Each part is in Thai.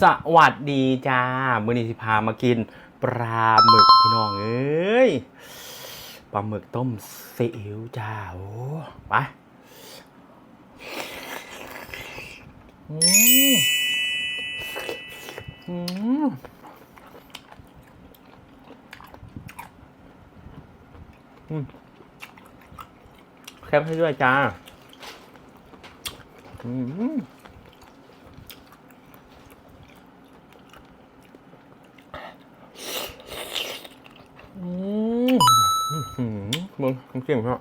สวัสดีจ้ามือนี้สิพามากินปลาหมึกพี่น้องเอ้ยปลาหมึกต้มซีอิ๊วจ้าโอ้ไปอืมอืมอืมแคปให้ด้วยจ้าอืม อืมอื้อหื มึงมึงเก่งมาก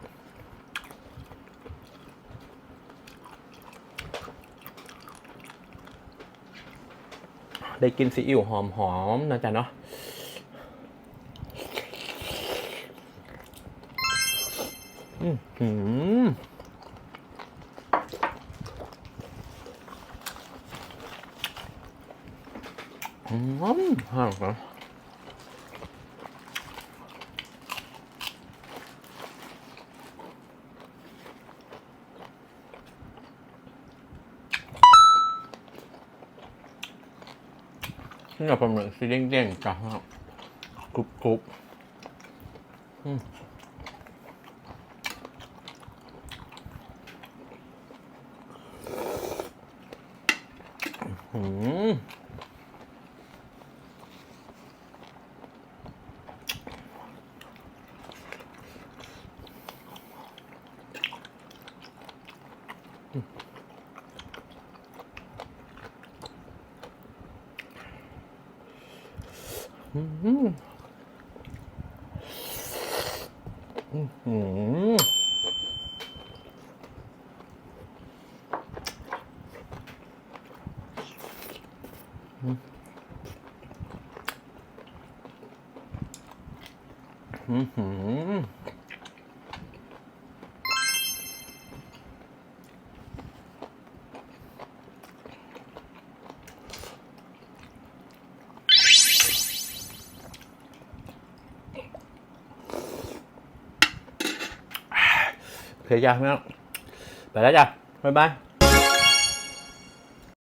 ได้กินซีอิ๊วหอมๆนะจ๊ะเนาะอือหืมอืมห่างน นี่ปลาหมึกสีเด้งๆจ้ะกรุบกรุบอืมอืม อืม เคจ้ะพี่น้องไปแล้วจ้ะบ๊ายบาย